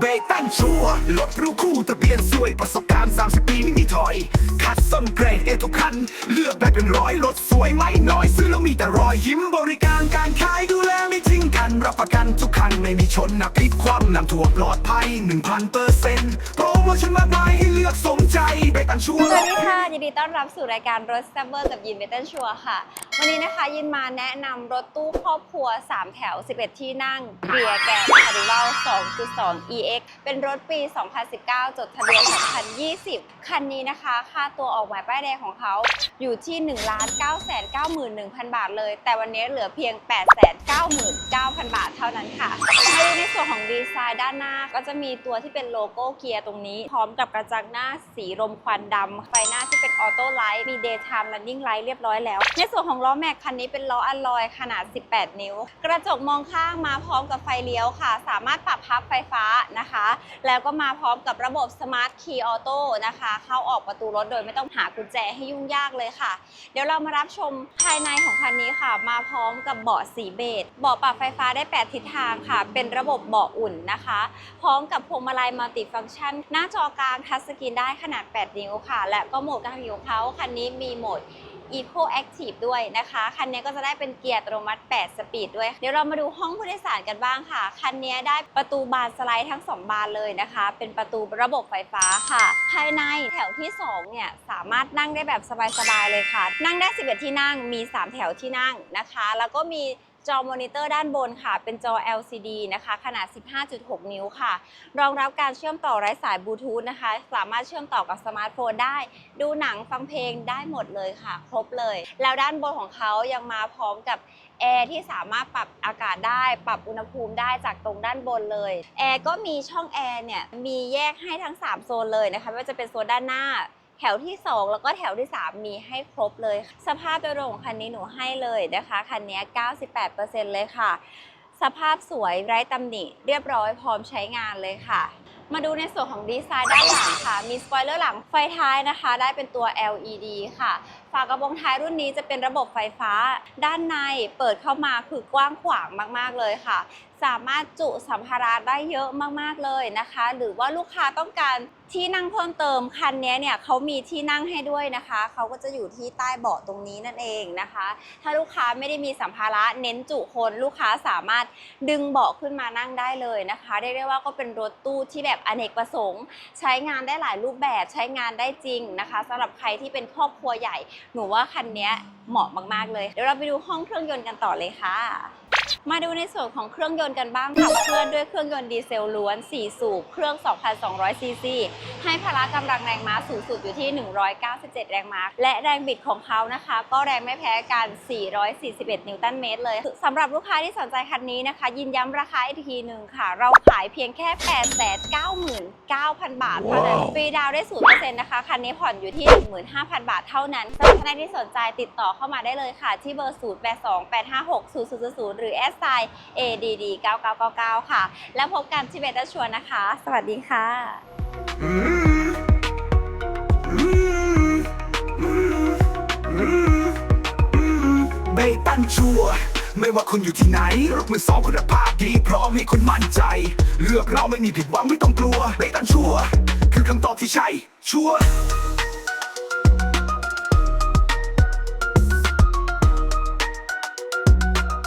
เบตันชัวร์รถรู้คู่ทะเบียนสวยประสบการณ์ 30 ปีไม่มีถอย คัดส้นเกรดเอทุกคัน เลือกได้เป็นร้อยรถสวยไม่น้อย ซื้อแล้วมีแต่รอยยิ้มบริการการขายดูแลไม่ทิ้งกัน รับประกันทุกคันไม่มี ชนนักพลิกคว่ำนำถั่วปลอดภัย 1,000เปอร์เซ็นต์โปรโมชั่นมากมายให้เลือกสมใจเบตันชัวสวัสดีค่ะ ยินดีต้อนรับสู่รายการรถ s ซเบอร์กับยินเบเตนชัวค่ะ วันนี้นะคะยินมาแนะนำรถตู้ครอบครัว 3 แถว 11 ที่นั่งเกียร์แกนคาริวัล2.2 EX เป็นรถปี 2019 จดทะเบียน 2020 คันนี้นะคะ ค่าตัวออกหมายป้ายแดงของเขาอยู่ที่ 1 9 9 1 0 0 0 บาทเลย แต่วันนี้เหลือเพียง 8 9 9 0 0 0 บาทเท่านั้นค่ะมาดูใด้านหน้าก็จะมีตัวที่เป็นโลโก้เกียร์ตรงนี้ พร้อมกับกระจังหน้าสีรมควันดำไฟหน้าที่เป็นออโต้ไลท์มี daytime running light เรียบร้อยแล้ว ในส่วนของล้อแม็กคันนี้เป็นล้ออัลลอยขนาด 18 นิ้ว กระจกมองข้างมาพร้อมกับไฟเลี้ยวค่ะ สามารถปรับพับไฟฟ้านะคะ แล้วก็มาพร้อมกับระบบ Smart Key Auto นะคะ เข้าออกประตูรถโดยไม่ต้องหากุญแจให้ยุ่งยากเลยค่ะ เดี๋ยวเรามารับชมภายในของคันนี้ค่ะ มาพร้อมกับเบาะสีเบจเบาะปรับไฟฟ้าได้ 8 ทิศทางค่ะ เป็นระบบเบาะอุ่นนะคะพร้อมกับพวงมาลัยมัลติฟัง c t ชัน หน้าจอกลางทัชสกรีนได้ขนาด 8 นิ้วค่ะ และก็โหมดการขับขี่ของเขาคันนี้มีโหมด Eco Active ด้วยนะคะ คันนี้ก็จะได้เป็นเกียร์อัตโนมัติ 8 สปีดด้วย เดี๋ยวเรามาดูห้องผู้โดยสารกันบ้างค่ะ คันนี้ได้ประตูบานสไลด์ทั้ง 2 บานเลยนะคะ เป็นประตูระบบไฟฟ้าค่ะ ภายในแถวที่ 2 เนี่ย สามารถนั่งได้แบบสบายๆเลยค่ะ นั่งได้ 11 ที่นั่ง มี 3 แถวที่นั่งนะคะ แล้วก็มี จอมอนิเตอร์ด้านบนค่ะ เป็นจอ LCD นะคะ ขนาด 15.6 นิ้วค่ะ รองรับการเชื่อมต่อไร้สายบลูทูธนะคะ สามารถเชื่อมต่อกับสมาร์ทโฟนได้ ดูหนังฟังเพลงได้หมดเลยค่ะ ครบเลย แล้วด้านบนของเขายังมาพร้อมกับแอร์ที่สามารถปรับอากาศได้ ปรับอุณหภูมิได้จากตรงด้านบนเลย แอร์ก็มีช่องแอร์เนี่ย มีแยกให้ทั้ง 3 โซนเลยนะคะ ไม่ว่าจะเป็นโซนด้านหน้า แถวที่ 2 แล้วก็แถวที่ 3 มีให้ครบเลย สภาพโดยรวมของคันนี้หนูให้เลยนะคะคันนี้ 98%เลยค่ะ สภาพสวยไร้ตำหนิ เรียบร้อยพร้อมใช้งานเลยค่ะมาดูในส่วนของดีไซน์ด้านหลังค่ะ มีสปอยเลอร์หลังไฟท้ายนะคะ ได้เป็นตัว LED ค่ะ ฝากระโปรงท้ายรุ่นนี้จะเป็นระบบไฟฟ้า ด้านในเปิดเข้ามาคือกว้างขวางมาก ๆ เลยค่ะ สามารถจุสัมภาระได้เยอะมากๆเลยนะคะ หรือว่าลูกค้าต้องการที่นั่งเพิ่มเติมคันนี้เนี่ยเขามีที่นั่งให้ด้วยนะคะเขาก็จะอยู่ที่ใต้เบาะตรงนี้นั่นเองนะคะ ถ้าลูกค้าไม่ได้มีสัมภาระเน้นจุคนลูกค้าสามารถดึงเบาะขึ้นมานั่งได้เลยนะคะเรียกได้ว่าก็เป็นรถตู้ที่แบบอเนกประสงค์ ใช้งานได้หลายรูปแบบใช้งานได้จริงนะคะสำหรับใครที่เป็นครอบครัวใหญ่ หนูว่าคันนี้เหมาะมากๆเลยเดี๋ยวเราไปดูห้องเครื่องยนต์กันต่อเลยค่ะ มาดูในส่วนของเครื่องยนต์กันบ้างขับเคลื่อนด้วยเครื่องยนต์ดีเซลล้วน 4 สูบ เครื่อง 2,200 ซีซี ให้พละกำลังแรงม้าสูงสุดอยู่ที่ 197 แรงม้า และแรงบิดของเขานะคะ ก็แรงไม่แพ้กัน 441 นิวตันเมตรเลยสำหรับลูกค้าที่สนใจคันนี้นะคะ ยินย้ำราคาอีกทีหนึ่งค่ะ เราขายเพียงแค่ 899,000 บาทเท่านั้นฟรีดาวน์ได้ 0%นะคะ คันนี้ผ่อนอยู่ที่ 15,000 บาทเท่านั้นสำหรับท่านใดที่สนใจติดต่อเข้ามาได้เลยค่ะ ที่เบอร์ 0828560000 หรือ s i ADD 9999 ค่ะ แล้วพบกันที่เบต้าชวนนะคะ สวัสดีค่ะ เบตันชัวร์ไม่ว่าคุณอยู่ที่ไหนรถมือสองคุณภาพดีพร้อมให้คุณมั่นใจ เลือกเราไม่มีผิดหวังไม่ต้องกลัวเบตันชัวร์คือคำตอบที่ใช่ชัวร์